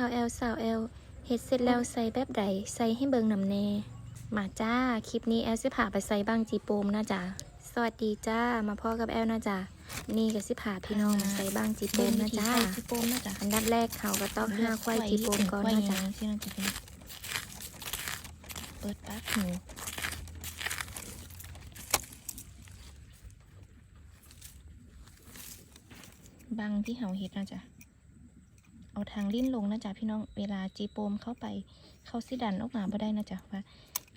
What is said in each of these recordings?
าวแอลสาวแอลเฮ็ดเสร็จแล้วใส่แบบใดใส่ให้เบิงนำแน่มาจ้า คลิปนี้แอลสิพาไปใส่บางจีโปมนะจ๊ะสวัสดีจ้า มาพ่อกับแอลนะจ๊ะนี่ก็สิพาพี่น้องใส่บางจีโปมนะจ๊ะจีโปมนะจ๊ะอันดับแรกเขาก็ต้องห้าควายจีโปมก่อนนะจ๊ะที่น่าจะเป็นเปิดปากหนูบังที่เห่าเห็ดนะจ๊ะ เอาทางลิ้นลงนะจ๊ะพี่น้องเวลาจีโปมเข้าไปเขาสิดันออกมาบ่ได้นะจ๊ะว่า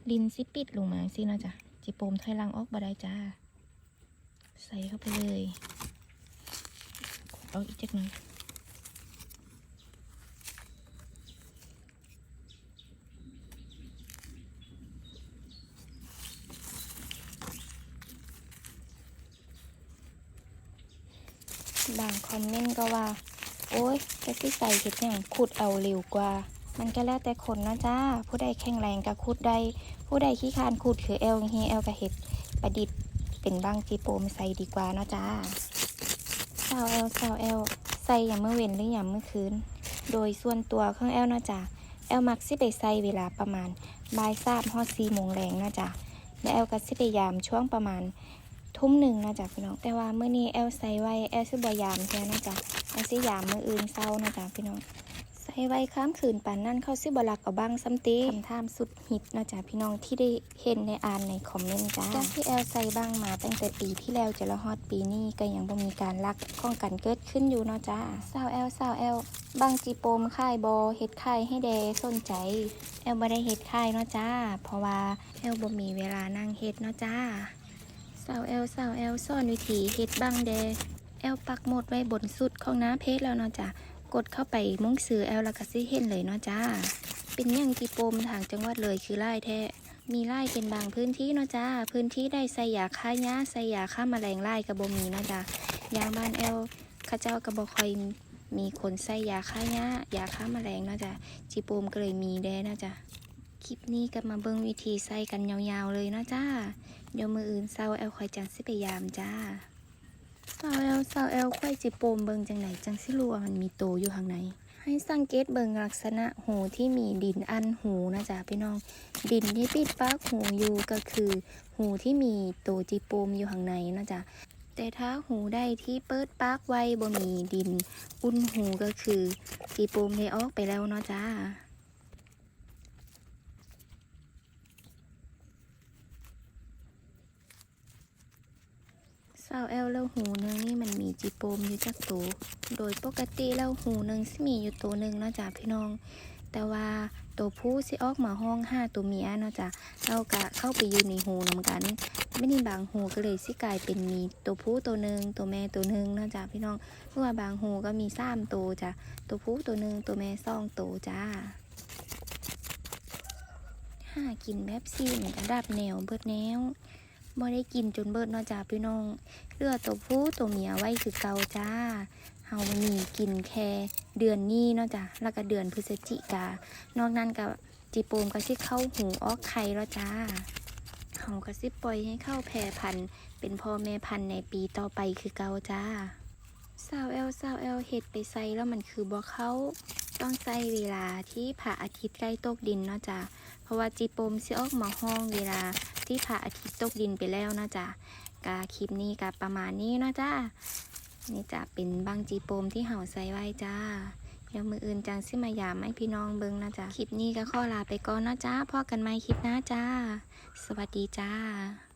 ลิ้นสิปิดลงมาสินะจ๊ะจีโปมถอยลังออกบ่ได้จ้า ใส่เข้าไปเลยเอาอีกจักหน่อยบางคอมเมนต์ก็ว่า โอ้ยจะสิใส่เห็ดหยังขุดเอาเร็วกว่า มันก็แล้วแต่คนนะจ้า ผู้ใดแข็งแรงก็ขุดได้ ผู้ใดขี้คานขุดคือเอลเฮีเอลกับเห็ดประดิษฐ์เป็นบ้างจีโปมใส่ดีกว่านะจ้าสาวเอลสาวเอลใส่อย่างเมื่อเว้นหรืออย่างเมื่อคืน โดยส่วนตัวของเอลนะจ้าเอลมักสิไปใส่เวลาประมาณบ่ายสามฮอดสี่โมงแรงนะจ้าและเอลก็สิไปยามช่วงประมาณ ทุ่มหนึ่งนะจ๊ะพี่น้อง แต่ว่าเมื่อนี้แอลใส่ไว้แอลซื้อบยามแค่นะจ๊ะแอลซื้อยามมื่ออื่นเศร้านะจ๊ะพี่น้องใส่ไว้ข้ามคืนป่านนั่นเข้าซื้อบลักเอาบ้างซัมตีคำถามสุดฮิตนะจ๊ะพี่น้องที่ได้เห็นในอ่านในคอมเมนต์จ้าจากที่แอลใส่บ้างมาตั้งแต่ปีที่แล้วจะละฮอดปีนี้ก็ยังบ่มีการลักข้องกันเกิดขึ้นอยู่เนาะจ้าสาวแอลสาวแอลบางจีโปมค่ายบอเฮ็ดค่ายให้เดสนใจ แอลบ่ได้เฮ็ดค่ายเนาะจ้า เพราะว่าแอลบ่มีเวลานั่งเฮ็ดเนาะจ้า สาวแอลสาวแอลซ่อนวิธีเฮ็ดบังแดแอลปักหมดไว้บนสุดของน้าเพจแล้วเนาะจ้ะกดเข้าไปมุ้งซื้อแอลล้วก็สิเห็นเลยเนาะจ้า เป็นยังที่ปมทางจังหวัดเลยคือไล่แท้มีไล่เป็นบางพื้นที่เนาะจ้า พื้นที่ได้ใส่ยาฆ่าหญ้าใส่ยาฆ่าแมลงไล่กระบมีเนาะจ้ายางบ้านแอลข้าเจ้ากระบอคอยมีคนใส่ยาฆ่าหญ้ายาฆ่าแมลงเนาะจ้ะจีโปมก็เลยมีแดเนาะจ้ะ คลิปนี้ก็มาเบิ่งวิธีใส่กันยาวๆเลยเนาะจ้า เดี๋ยวมืออื่นเศร้าแอลคอยจังสิไปยามจ้าเศร้าแอลเศร้าแอลค่อยจิโปมเบิงจังไหนจังสิรู้ว่ามันมีโตอยู่ข้างในให้สังเกตเบิงลักษณะหูที่มีดินอันหูนะจ๊ะพี่น้อง ดินที่ปิดปากหูอยู่ก็คือ หูที่มีโตจิโปมอยู่ข้างในนะจ๊ะแต่ถ้าหูใดที่เปิดปากไว้บ่มีดิน อุ่นหูก็คือจิโปมได้ออกไปแล้วเนาะจ้าาวแอลแล้วหูหนึงนี่มันมีจีโปมอยู่จักตัวโดยปกติแล้วหูหนึงสิมีอยู่ตัวหนึ่งเนาะจ้ะพี่น้อง แต่ว่าตัวผู้สิออกมาห้องห้าตัวเมียเนาะจ้ะเรากะเข้าไปอยู่ในหูนำกันไม่นี่บางหูก็เลยสิกลายเป็นมีตัวผู้ตัวหนึ่งตัวแม่ตัวหนึ่งเนาะจ้ะพี่น้องเพราะว่าบางหูก็มีสามตัวจ้ะตัวผู้ตัวหนึ่งตัวแม่สองตัวจ้าห้ากินแบบซี่เหมือนกันดับแนวเบิดแนว บ่ได้กินจนเบิดเนาะจ้ะพี่น้องเลือตัวผู้ตัวเมียไว้คือเก่าจ้าเฮามีกินแค่เดือนนี้เนาะจ้ะแล้วก็เดือนพฤศจิกานอกนั้นกับจีโปมก็สิเข้าหูออกไข่แล้วจ้าเฮาก็สิปล่อยให้เข้าแพร่พันธุ์เป็นพ่อแม่พันธุ์ในปีต่อไปคือเก่าจ้าสาวแอลสาวแอลเห็ดไปใส่แล้วมันคือบ่เข้าต้องใส่เวลาที่พระอาทิตย์ใกล้ตกดินเนาะจ้ะเพราะว่าจีโปมสิออกมาห้องเวลา ที่พระอาทิตย์ตกดินไปแล้วนะจ๊ะกาคลิปนี้กับประมาณนี้นะจ้านี่จะเป็นบางจีโปมที่เห่าใส่ไว้จ้าเดี๋ยวมืออื่นจังซิมายามให้พี่น้องเบิ้งนะจ๊ะคลิปนี้ก็ข้อลาไปก่อนนะจ้าพอกันไหม่คลิปหน้าจ้า สวัสดีจ้า